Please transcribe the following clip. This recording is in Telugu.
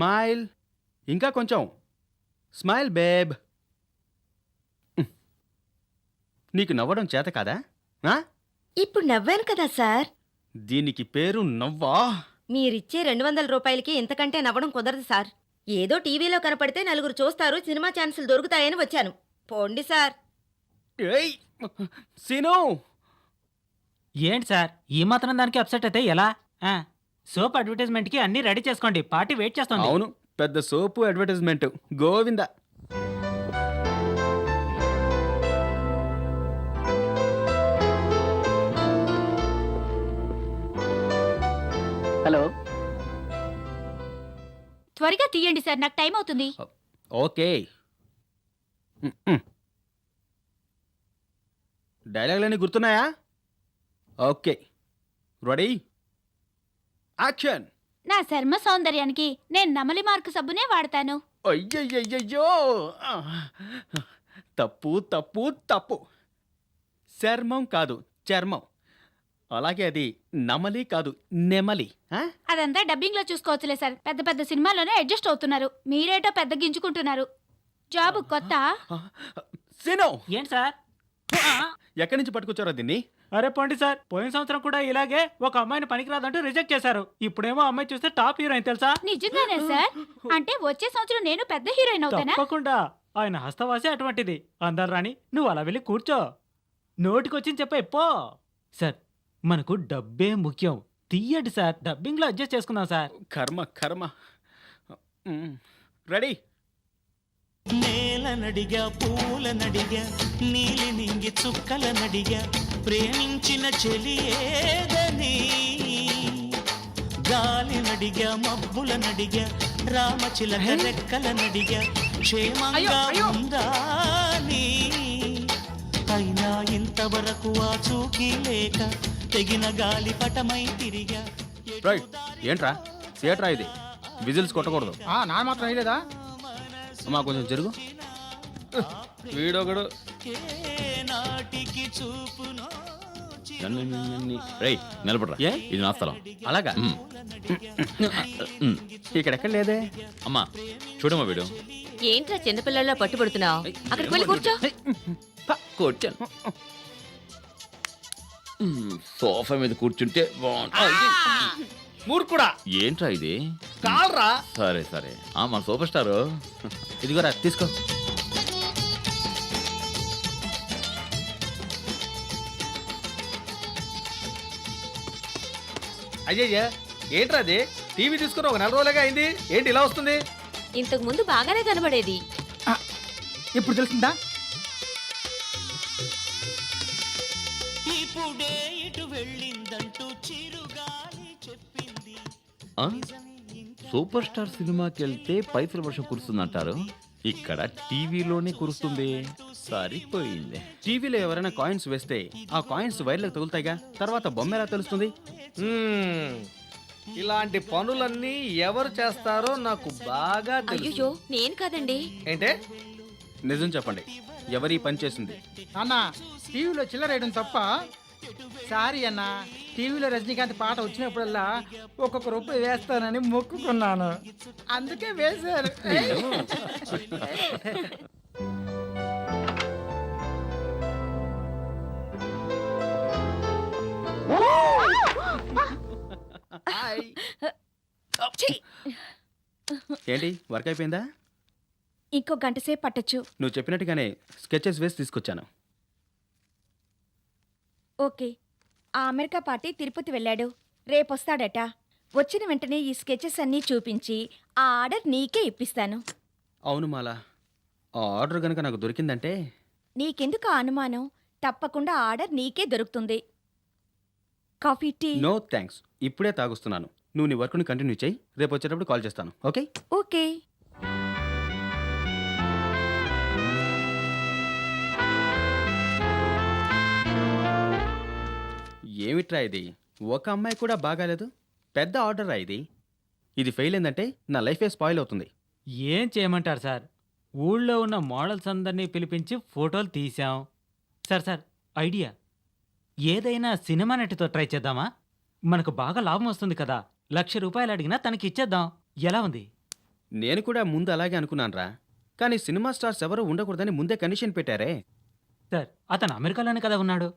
స్మైల్. ఇంకా కొంచెం. Smile babe. నీకు నవ్వడం చేత కాదా? ఆ? ఇప్పుడు నవ్వాను కదా సార్. దీనికి పేరు నవ్వా? మీరిచ్చే రెండు వందల రూపాయలకి ఇంతకంటే నవ్వడం కుదరదు సార్. ఏదో టీవీలో కనపడితే నలుగురు చూస్తారు సినిమా ఛాన్సులు దొరుకుతాయని వచ్చాను. పోండి సార్. ఏయ్! సీను! ఏంటి సార్? ఈ మాత్రం దానికి అప్సెట్ అయితే ఎలా? ఆ, సోప్ అడ్వర్టైజ్మెంట్కి అన్నీ రెడీ చేసుకోండి. పార్టీ వెయిట్ చేస్తుంది. అవును పెద్ద సోపు అడ్వర్టైజ్మెంట్. గోవింద. హలో. త్వరగా తీయండి సార్ నాకు టైం అవుతుంది. ఓకే. డైలాగులన్నీ గుర్తున్నాయా? ఓకే. రెడీ? యాక్షన్. నా చర్మ సౌందర్యానికి నేను నమలి మార్కు సబ్బునే వాడతాను. అయ్యయ్యయ్యో తప్పు తప్పు తప్పు. చర్మం కాదు చర్మం. అలాగే అది నమలి కాదు నెమలి. ఆ? అదంతా డబ్బింగ్లో చూసుకోవచ్చులే సార్. పెద్ద పెద్ద సినిమాలోనే అడ్జస్ట్ అవుతున్నారు. మీరేటో పెద్ద గింజుకుంటున్నారు. జాబ్ కొత్త. సినో! ఏంటి సార్? ఎక్కడి నుంచి పట్టుకొచ్చారో దీన్ని? అరే పోండి సార్ పోయిన సంవత్సరం కూడా ఇలాగే ఒక అమ్మాయిని పనికిరాదంటూ రిజెక్ట్ చేశారు. ఇప్పుడేమో అమ్మాయి చూస్తే టాప్ హీరోయిన్ తెలుసా? నిజంగానే సార్? అంటే వచ్చే సంవత్సరం నేను పెద్ద హీరోయిన్ అవుతానా? తప్పకుండా. ఆయన హస్తవాసే అటువంటిది. అందరు రాని నువ్వు అలా వెళ్ళి కూర్చో. నోటికొచ్చింది చెప్పే పో. సార్ మనకు డబ్బే ముఖ్యం. తీయండి సార్ డబ్బింగ్లో అడ్జస్ట్ చేసుకుందాం సార్. కర్మ కర్మ. మ్, రెడీ. నేలనడిగా పూలనడిగా నీలి నింగి చుక్కలనడిగా ప్రేమించిన చెలి ఏదని? గాలినడిగా మబ్బులనడిగా రామచిలక రెక్కలనడిగా క్షేమంగా ఉందా నీ అయినా ఇంతవరకు ఆ చూకి లేక తెగిన గాలి పటమై తిరిగా రైట్ ఏంట్రా? థియేటరా ఇది. విజిల్స్ కొట్టకూడదు. నా మాత్రం వేయలేదా అమ్మా కొంచెం జరుగు. వీడొకడు. నాటికి చూపునో రేయ్ నిలబడరా. ఏ? ఇది నా స్థలం. అలాగా? మ్. ఇక్కడ ఎక్కడ లేదే? అమ్మా చూడమ్మా వీడు. ఏంట్రా చిన్నపిల్లల్లో పట్టుబడుతున్నావు? అక్కడికి వెళ్ళి కూర్చో. ప, మ్, సోఫా మీద కూర్చుంటే బాగుంటుంది. మూర్ఖుడా. ఏంట్రా ఇది? కాల్రా. సరే సరే. ఆ మన సూపర్ స్టారు. ఇదిగోరా తీసుకో. అయ్యయ్యా ఏంట్రా అది? టీవీ తీసుకుని ఒక నెల రోజులుగా అయింది. ఏంటి ఇలా వస్తుంది? ఇంతకు ముందు బాగానే కనబడేది. ఇప్పుడు తెలిసిందా? ఇప్పుడే ఇటు వెళ్ళిందంటూ చిరుగాలి చెప్పింది. ఆ? సూపర్ స్టార్ సినిమాకి వెళ్తే పైసల వర్షం కురుస్తుందంటారు? ఇక్కడ టీవీలోనే కురుస్తుంది. సరిపోయింది. టీవీలో ఎవరైనా కాయిన్స్ వేస్తే ఆ కాయిన్స్ వైర్లకు తగులుతాయిగా? తర్వాత బొమ్మ ఎలా తెలుస్తుంది? ఇలాంటి పనులన్నీ ఎవరు చేస్తారో నాకు బాగా తెలుసు. అయ్యో నేను కాదండి. ఏంటే? నిజం చెప్పండి. ఎవరి పని చేసింది? అన్న టీవీలో చిల్లర వేయడం తప్ప సారీ అన్న టీవీలో రజనీకాంత్ పాట వచ్చినప్పుడల్లా ఒక్కొక్క రూపాయి వేస్తానని మొక్కుకున్నాను. అందుకే వేశారు. ఏంటి? వర్క్ అయిపోయిందా? ఇంకో గంట సేపు పట్టచ్చు. నువ్వు చెప్పినట్టుగానే స్కెచెస్ వేసి తీసుకొచ్చాను. ఓకే. ఆ అమెరికా పార్టీ తిరుపతి వెళ్ళాడు. రేపొస్తాడట. వచ్చిన వెంటనే ఈ స్కెచెస్ అన్నీ చూపించి ఆ ఆర్డర్ నీకే ఇప్పిస్తాను. అవును మాలా. ఆ ఆర్డర్ కనుక నాకు దొరికిందంటే? నీకెందుకు ఆ అనుమానం? తప్పకుండా ఆ ఆర్డర్ నీకే దొరుకుతుంది. Coffee tea? నో థ్యాంక్స్ ఇప్పుడే తాగుస్తున్నాను. నువ్వు నీ వర్క్ని కంటిన్యూ చేయి. రేపు వచ్చేటప్పుడు కాల్ చేస్తాను. ఓకే? ఓకే. ఏమిట్రా ఇది? ఒక అమ్మాయి కూడా బాగాలేదు. పెద్ద ఆర్డర్ రా ఇది? ఇది ఫెయిల్ అయిందంటే నా లైఫే స్పాయిల్ అవుతుంది. ఏం చేయమంటారు సార్? ఊళ్ళో ఉన్న మోడల్స్ అందరినీ పిలిపించి ఫోటోలు తీసాం సార్ సార్ ఐడియా. ఏదైనా సినిమా నటితో ట్రై చేద్దామా? మనకు బాగా లాభం వస్తుంది కదా. లక్ష రూపాయలు అడిగినా తనకి ఇచ్చేద్దాం. ఎలా ఉంది? నేను కూడా ముందు అలాగే అనుకున్నానురా. కానీ సినిమా స్టార్స్ ఎవరు ఉండకూడదని ముందే కండిషన్ పెట్టారే. సార్ అతను అమెరికాలోనే కదా ఉన్నాడు.